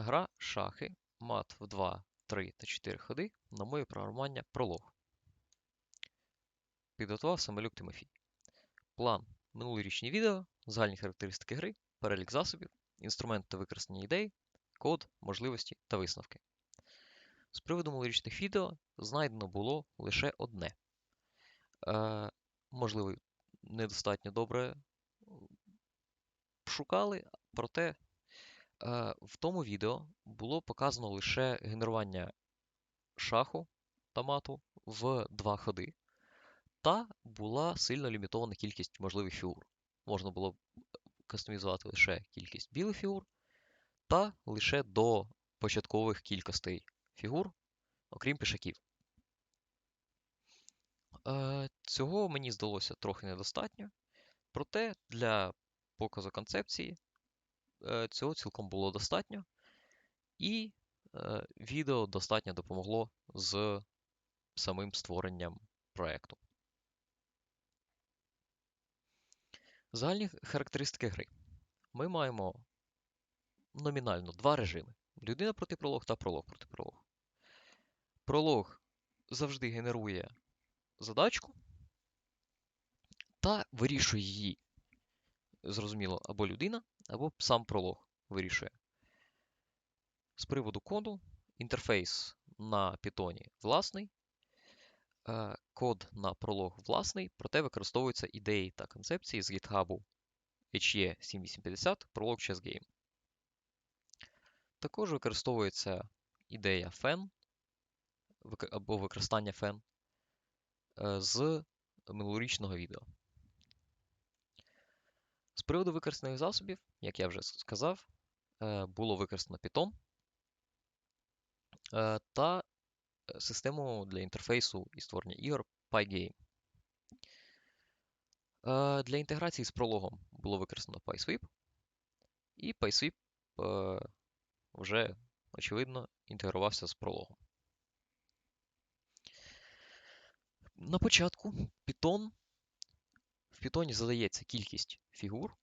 Гра шахи, мат в 2, 3 та 4 ходи на мові програмування пролог. Підготував Самолюк Тимофій. План. Минулорічні відео, загальні характеристики гри, перелік засобів, інструменти та використання ідей, код, можливості та висновки. З приводу минулорічних відео знайдено було лише одне. Е, можливо, недостатньо добре шукали, проте в тому відео було показано лише генерування шаху та мату в два ходи, та була сильно лімітована кількість можливих фігур. Можна було кастомізувати лише кількість білих фігур та лише до початкових кількостей фігур, окрім пішаків. Е, Цього мені здалося трохи недостатньо, проте для показу концепції е, цього цілком було достатньо, і е, відео достатньо допомогло з самим створенням проєкту. Загальні характеристики гри. Ми маємо номінально два режими: людина проти пролог та пролог проти пролог. Пролог завжди генерує задачку та вирішує її. Зрозуміло, або людина, або сам пролог вирішує. З приводу коду, інтерфейс на Python власний, е, код на пролог власний, проте використовуються ідеї та концепції з GitHub HE7850 Prolog Chess Game. Також використовується ідея FEN або використання FEN е, з минулорічного відео. З приводу використаних засобів, як я вже сказав, е, було використано Python е, та систему для інтерфейсу і створення ігор Pygame. Для інтеграції з прологом було використано PySweep, і PySweep вже, очевидно, інтегрувався з прологом. На початку Python, в Python задається кількість фігур,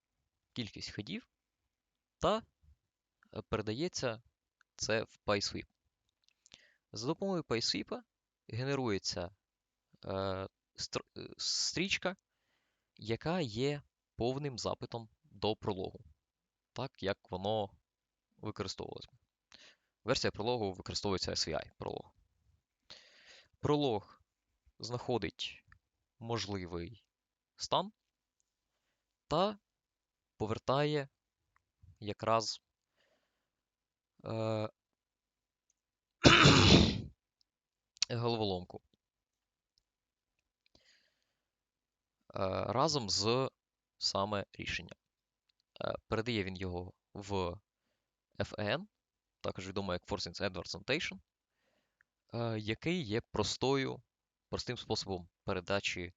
кількість ходів, та передається це в PySweep. За допомогою PySweep генерується е, стрічка, яка є повним запитом до прологу, так як воно використовувалось. Версія прологу використовується SVI пролог. Пролог знаходить можливий стан та повертає якраз е, головоломку. Е, разом з саме рішенням. Е, передає він його в FEN, також відомо як Forcing Edwards Annotation, е, який є простою, простим способом передачі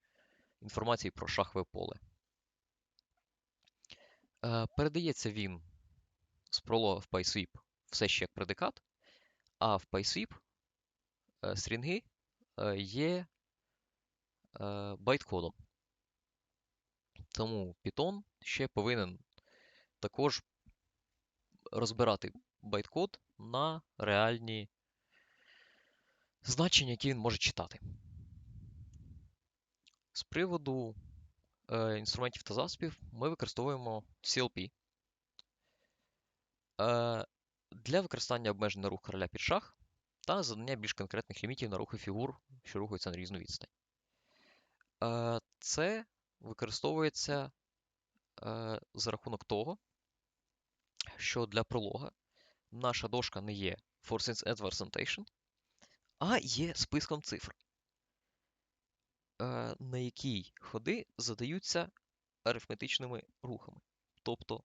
інформації про шахове поле. Передається він з пролога в PySweep все ще як предикат, а в PySweep стрінги є байткодом. Тому Python ще повинен також розбирати байткод на реальні значення, які він може читати. З приводу е, інструментів та засобів ми використовуємо CLP. Е, для використання обмежень на рух короля під шах та задання більш конкретних лімітів на рухи фігур, що рухаються на різну відстань. Е, це використовується е, за рахунок того, що для пролога наша дошка не є Forcings Adverse Annotation, а є списком цифр, на якій ходи задаються арифметичними рухами. Тобто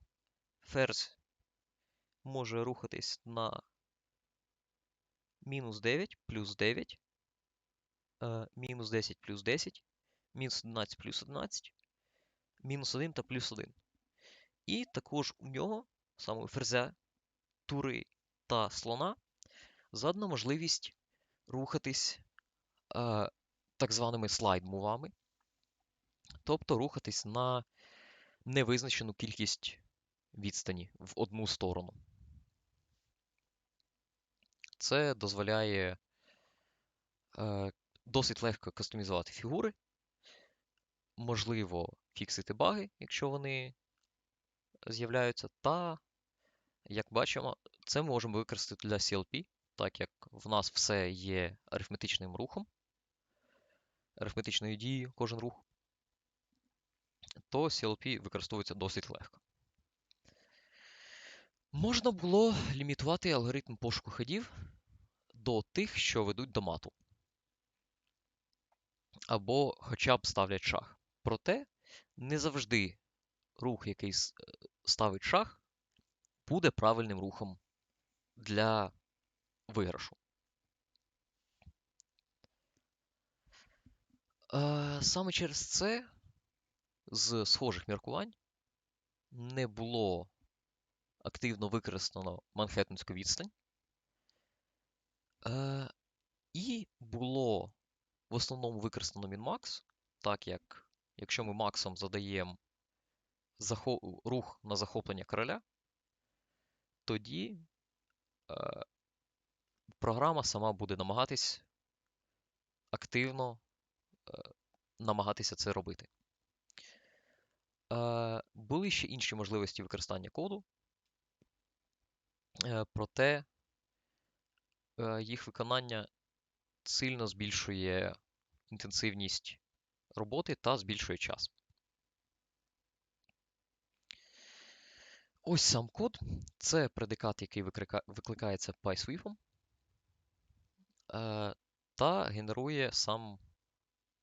ферзь може рухатись на мінус 9 плюс 9, е, мінус 10 плюс 10, мінус 11 плюс 11, мінус 1 та плюс 1. І також у нього, саме у ферзя, тури та слона, задана можливість рухатись е, так званими слайд-мувами, тобто рухатись на невизначену кількість відстані в одну сторону. це дозволяє е, досить легко кастомізувати фігури, можливо, фіксити баги, якщо вони з'являються, та, як бачимо, це ми можемо використати для CLP, так як в нас все є арифметичним рухом, арифметичною дією кожен рух, то CLP використовується досить легко. Можна було лімітувати алгоритм пошуку ходів до тих, що ведуть до мату. Або хоча б ставлять шах. Проте не завжди рух, який е, ставить шах, буде правильним рухом для виграшу. Саме через це з схожих міркувань не було активно використано Манхеттенську відстань. Е, І було в основному використано Min-Max, так як якщо ми максом задаємо рух на захоплення короля, тоді е, програма сама буде намагатись активно е, намагатися це робити. Е, Були ще інші можливості використання коду, е, проте е, їх виконання сильно збільшує інтенсивність роботи та збільшує час. Ось сам код. Це предикат, який викликається PySwift, е, та генерує сам,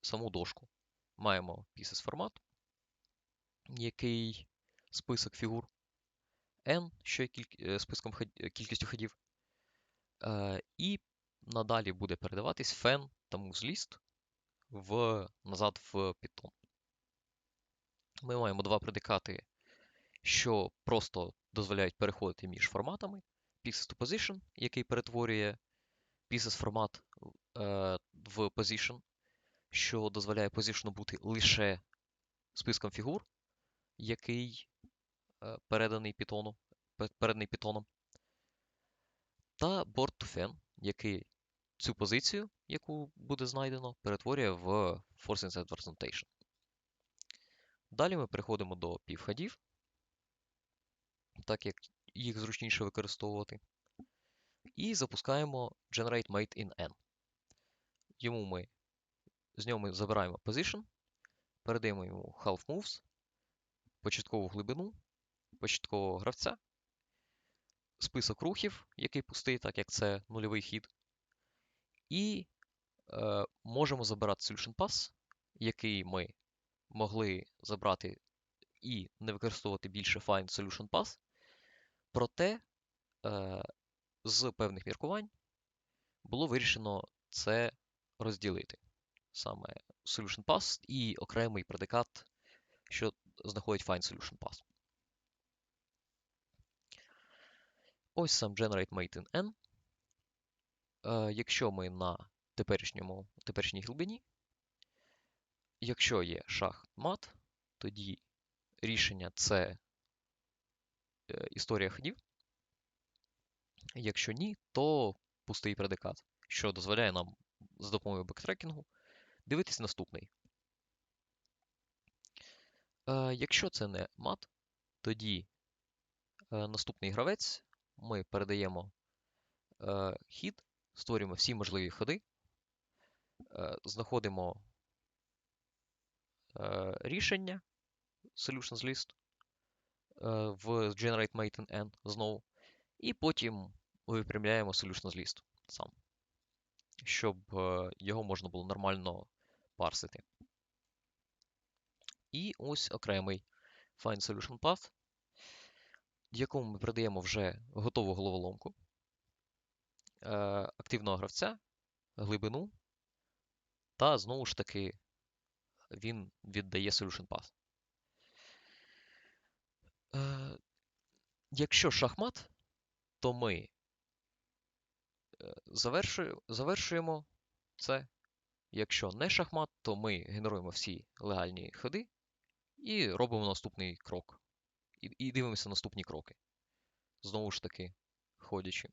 саму дошку. Маємо pieces формат, який список фігур n, що є кіль- е, списком ход- е, кількістю ходів, е, і надалі буде передаватись fan та moveList в, назад в Python. Ми маємо два предикати, що просто дозволяють переходити між форматами. Pieces to Position, який перетворює Pieces формат е, в Position, що дозволяє Position бути лише списком фігур, який е, переданий Python, переданий Python. Та Board to Fan, який цю позицію, яку буде знайдено, перетворює в Force Inside Representation. Далі ми переходимо до півходів, так як їх зручніше використовувати. І запускаємо Generate Mate in N. Йому ми, з нього ми забираємо Position, передаємо йому Half Moves, початкову глибину, початкового гравця, список рухів, який пустий, так як це нульовий хід. І е, можемо забирати Solution Pass, який ми могли забрати і не використовувати більше Find Solution Pass. Проте е, з певних міркувань було вирішено це розділити. Саме Solution Pass і окремий предикат, що знаходить Find Solution Pass. Ось сам Generate Mate in N. Е, якщо ми на теперішньому, теперішній глибині, якщо є шах мат, тоді рішення це е, історія ходів. Якщо ні, то пустий предикат, що дозволяє нам з допомогою бектрекінгу дивитись наступний. Е, якщо це не мат, тоді е, наступний гравець ми передаємо е, хід, створюємо всі можливі ходи, е, знаходимо е, рішення Solutions List е, в Generate Mate N знову, і потім випрямляємо Solutions List сам, щоб е, його можна було нормально парсити. І ось окремий Find Solution Path, якому ми придаємо вже готову головоломку, е, активного гравця, глибину, та знову ж таки він віддає Solution Path. Е, Якщо шахмат, то ми завершуємо це. Якщо не шахмат, то ми генеруємо всі легальні ходи і робимо наступний крок. І, і дивимося наступні кроки. Знову ж таки, ходячи.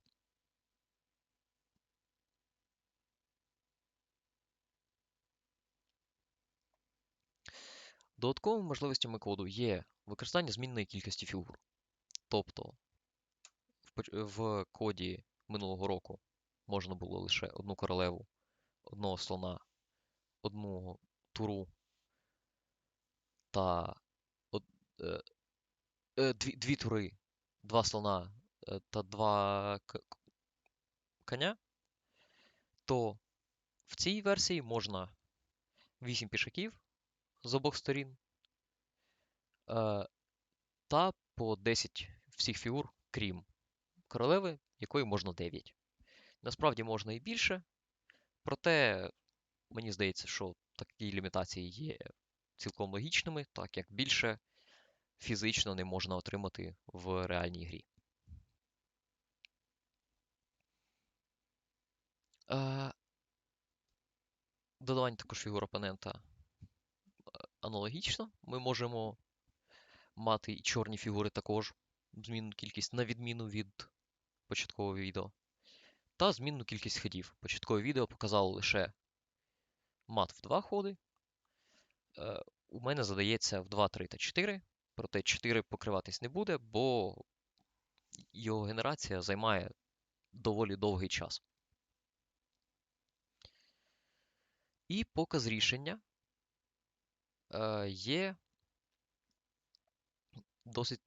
Додатковими можливостями коду є використання змінної кількості фігур. Тобто в коді минулого року можна було лише одну королеву, одного слона, одну туру та од- е, е, дві, дві тури, два слона е, та два к- коня, то в цій версії можна 8 пішаків з обох сторін е, та по 10 всіх фігур, крім королеви, якої можна 9. Насправді можна і більше, проте мені здається, що такі лімітації є цілком логічними, так як більше фізично не можна отримати в реальній грі. Е, Додавання також фігур опонента е, аналогічно. Ми можемо мати і чорні фігури також, змінну кількість, на відміну від початкового відео. Та змінну кількість ходів. Початкове відео показало лише мат в 2 ходи. Е, У мене задається в 2, 3 та 4. Проте 4 покриватись не буде, бо його генерація займає доволі довгий час. І показ рішення е, є досить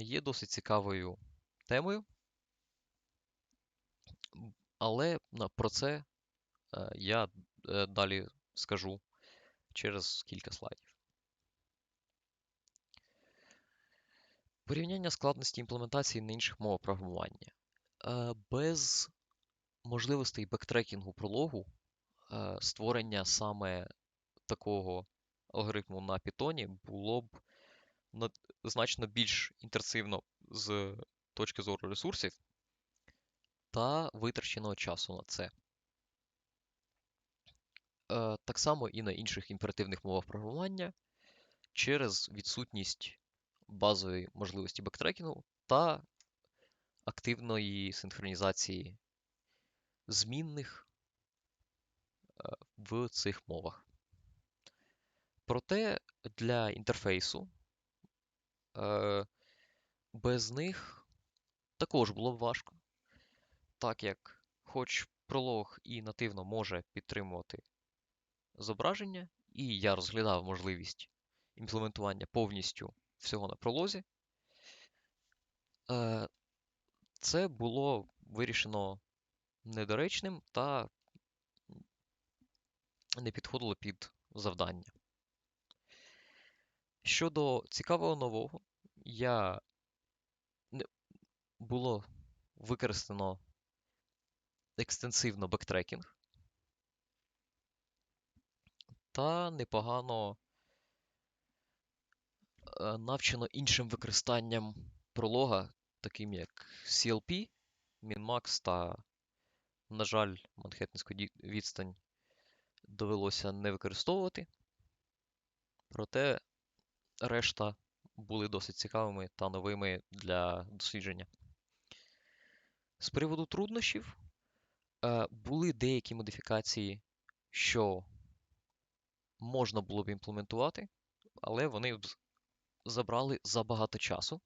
є досить цікавою темою, але про це е, я е, далі скажу через кілька слайдів. Порівняння складності імплементації на інших мовах програмування. Е, Без можливостей бектрекінгу прологу е, створення саме такого алгоритму на Python було б значно більш інтенсивно з точки зору ресурсів та витраченого часу на це. Е, Так само і на інших імперативних мовах програмування через відсутність базової можливості бектрекінгу та активної синхронізації змінних е, в цих мовах. Проте для інтерфейсу без них також було б важко, так як хоч пролог і нативно може підтримувати зображення, і я розглядав можливість імплементування повністю всього на пролозі, е, це було вирішено недоречним та не підходило під завдання. Щодо цікавого нового, я було використано екстенсивно бектрекінг та непогано е, навчено іншим використанням пролога, таким як CLP, Min-Max та, на жаль, Манхеттенську відстань довелося не використовувати. Проте решта були досить цікавими та новими для дослідження. З приводу труднощів е, були деякі модифікації, що можна було б імплементувати, але вони б забрали забагато часу.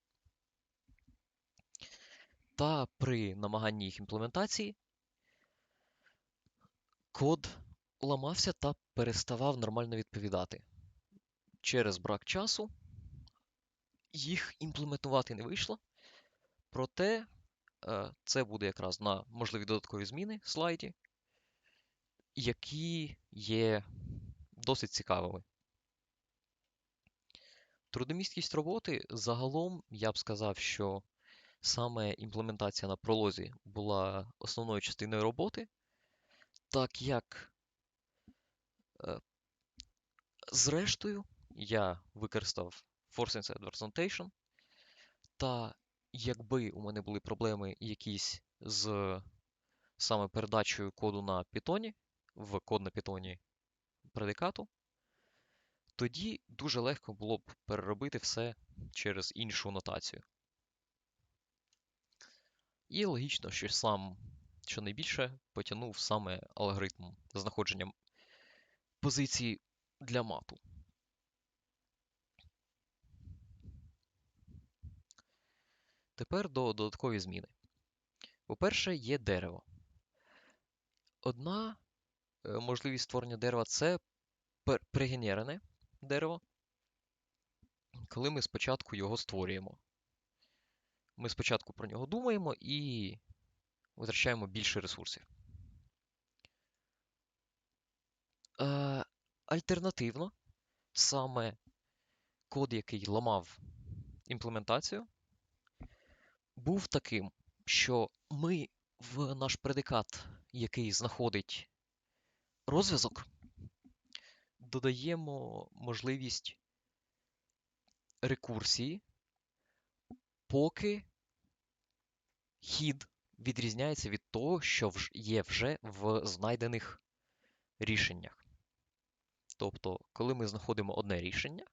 Та при намаганні їх імплементації код ламався та переставав нормально відповідати. Через брак часу їх імплементувати не вийшло. Проте е, це буде якраз на можливі додаткові зміни слайді, які є досить цікавими. Трудомісткість роботи загалом я б сказав, що саме імплементація на пролозі була основною частиною роботи, так як е, зрештою я використав Force Inside Representation, та якби у мене були проблеми якісь з саме передачею коду на Python, в код на Python предикату, тоді дуже легко було б переробити все через іншу нотацію. І логічно, що сам, що найбільше потягнув саме алгоритм знаходження позиції для мату. Тепер до додаткові зміни. По-перше, є дерево. Одна е, можливість створення дерева це пригенерене дерево, коли ми спочатку його створюємо. Ми спочатку про нього думаємо і витрачаємо більше ресурсів. Е, альтернативно, саме код, який ламав імплементацію, був таким, що ми в наш предикат, який знаходить розв'язок, додаємо можливість рекурсії, поки хід відрізняється від того, що є вже в знайдених рішеннях. Тобто, коли ми знаходимо одне рішення,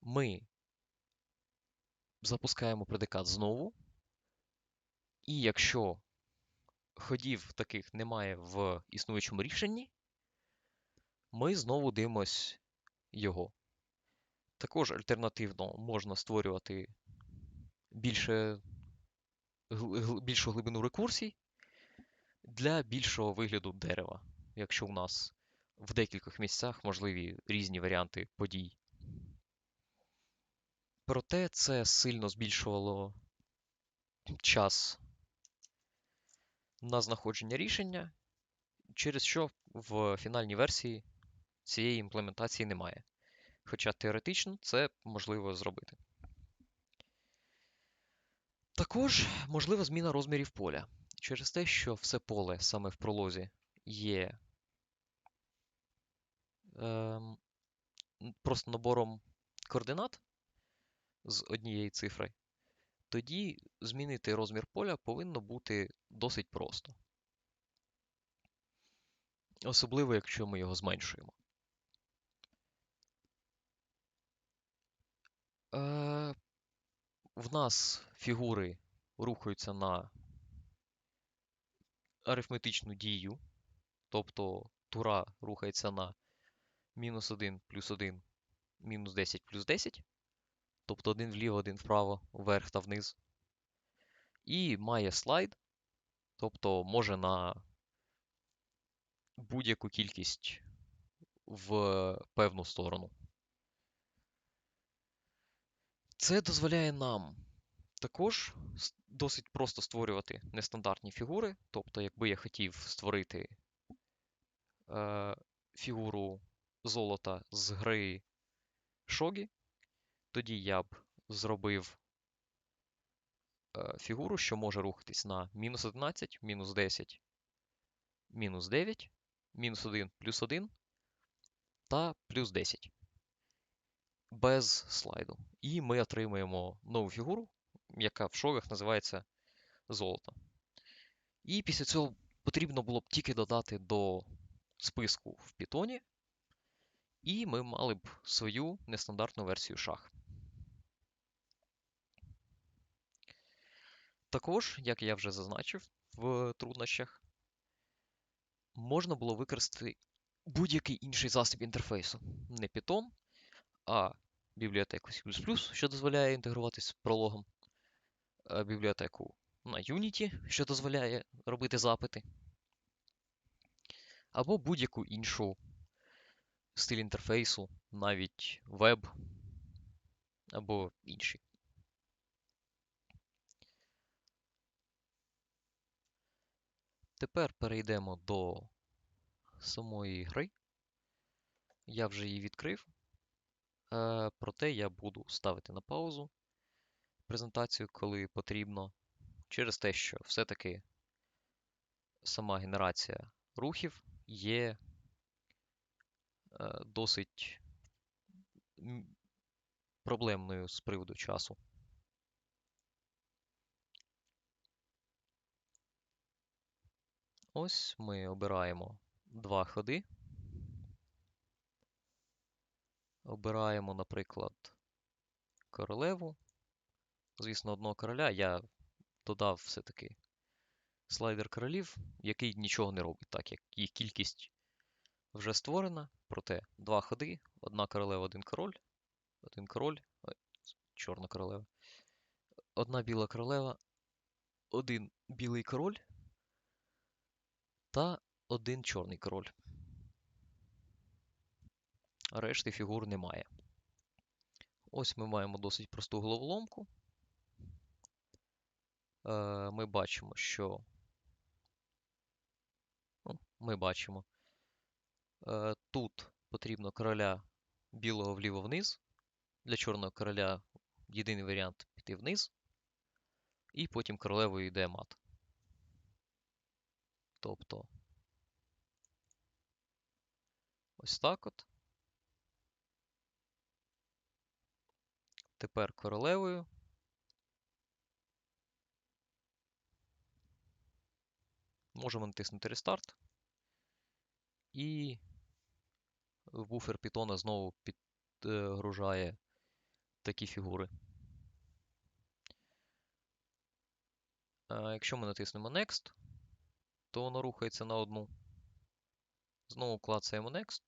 ми запускаємо предикат знову, і якщо ходів таких немає в існуючому рішенні, ми знову дивимось його. Також альтернативно можна створювати більше, більшу глибину рекурсій для більшого вигляду дерева, якщо у нас в декількох місцях можливі різні варіанти подій. Проте це сильно збільшувало час на знаходження рішення, через що в фінальній версії цієї імплементації немає. Хоча теоретично це можливо зробити. Також можлива зміна розмірів поля. Через те, що все поле саме в пролозі є ем, просто набором координат з однієї цифри, тоді змінити розмір поля повинно бути досить просто. Особливо, якщо ми його зменшуємо. Е, в нас фігури рухаються на арифметичну дію, тобто тура рухається на мінус 1 плюс 1, мінус 10 плюс 10, тобто один вліво, один вправо, вверх та вниз. І має слайд, тобто може на будь-яку кількість в певну сторону. Це дозволяє нам також досить просто створювати нестандартні фігури. Тобто, якби я хотів створити е, фігуру золота з гри Шогі, тоді я б зробив е, фігуру, що може рухатись на мінус 11, мінус 10, мінус 9, мінус 1, плюс 1 та плюс 10 без слайду. І ми отримаємо нову фігуру, яка в шогах називається золото. І після цього потрібно було б тільки додати до списку в Python, і ми мали б свою нестандартну версію шах. Також, як я вже зазначив в труднощах, можна було використати будь-який інший засіб інтерфейсу. Не Python, а бібліотеку C++, що дозволяє інтегруватись з прологом, бібліотеку на Unity, що дозволяє робити запити, або будь-яку іншу стиль інтерфейсу, навіть веб або інші. Тепер перейдемо до самої гри. Я вже її відкрив. Е, проте я буду ставити на паузу презентацію, коли потрібно, через те, що все-таки сама генерація рухів є е, досить проблемною з приводу часу. Ось ми обираємо два ходи. Обираємо, наприклад, королеву. Звісно, одного короля я додав все-таки слайдер королів, який нічого не робить, так як їх кількість вже створена, проте два ходи, одна королева, один король, один король, ой, чорна королева, одна біла королева, один білий король та один чорний король. Решти фігур немає. Ось ми маємо досить просту головоломку. Е, Ми бачимо, що ну, ми бачимо, е, тут потрібно короля білого вліво вниз. Для чорного короля єдиний варіант піти вниз, і потім королевою йде мат. Тобто ось так от. Тепер королевою. Можемо натиснути рестарт. І буфер Python знову підгружає такі фігури. Якщо ми натиснемо Next, то воно рухається на одну. Знову клацаємо Next,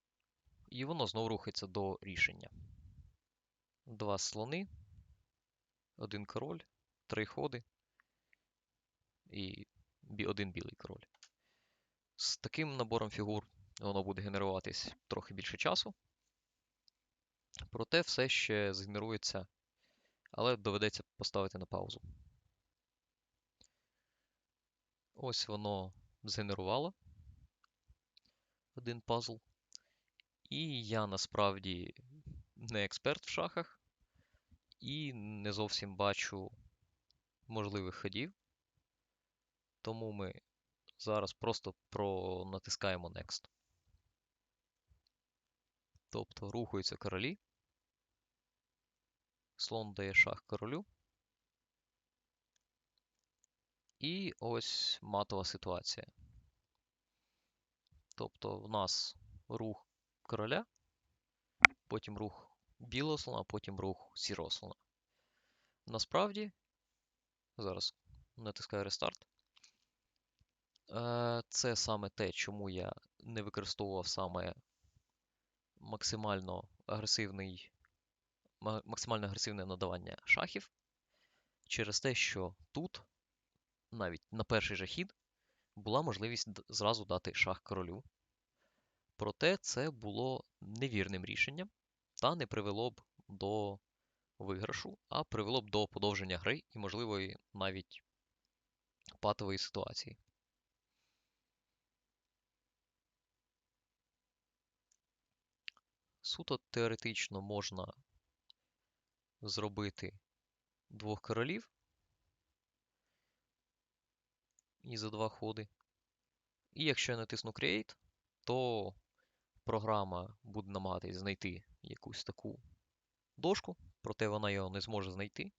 і воно знову рухається до рішення. Два слони, один король, три ходи і один білий король. З таким набором фігур воно буде генеруватись трохи більше часу. Проте все ще згенерується, але доведеться поставити на паузу. Ось воно згенерувало один пазл. І я насправді не експерт в шахах і не зовсім бачу можливих ходів. Тому ми зараз просто пронатискаємо Next. Тобто рухаються королі. Слон дає шах королю. І ось матова ситуація. Тобто в нас рух короля, потім рух білого слона, потім рух сірого слона. Насправді, зараз натискаю рестарт. Е, це саме те, чому я не використовував саме максимально агресивний, максимально агресивне надавання шахів. Через те, що тут, навіть на перший же хід, була можливість зразу дати шах королю. Проте це було невірним рішенням та не привело б до виграшу, а привело б до подовження гри і, можливої, навіть патової ситуації. Суто теоретично можна зробити двох королів і за два ходи. І якщо я натисну Create, то програма буде намагатись знайти якусь таку дошку, проте вона його не зможе знайти,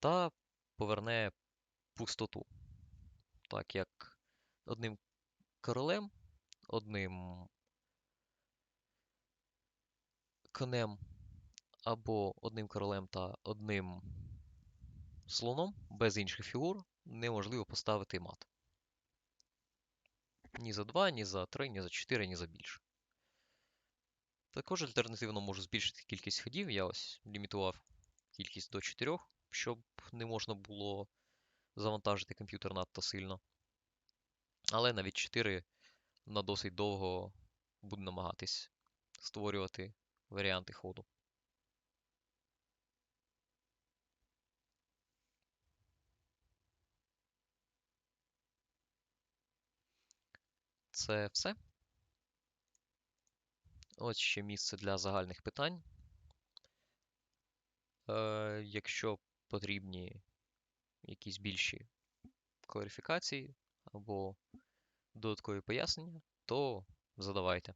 та поверне пустоту. Так як одним королем, одним конем або одним королем та одним слоном без інших фігур неможливо поставити мат. Ні за 2, ні за 3, ні за 4, ні за більше. Також альтернативно можу збільшити кількість ходів. Я ось лімітував кількість до 4, щоб не можна було завантажити комп'ютер надто сильно. Але навіть 4 на досить довго буду намагатись створювати варіанти ходу. Це все. Ось ще місце для загальних питань. Е, Якщо потрібні якісь більші кларифікації або додаткові пояснення, то задавайте.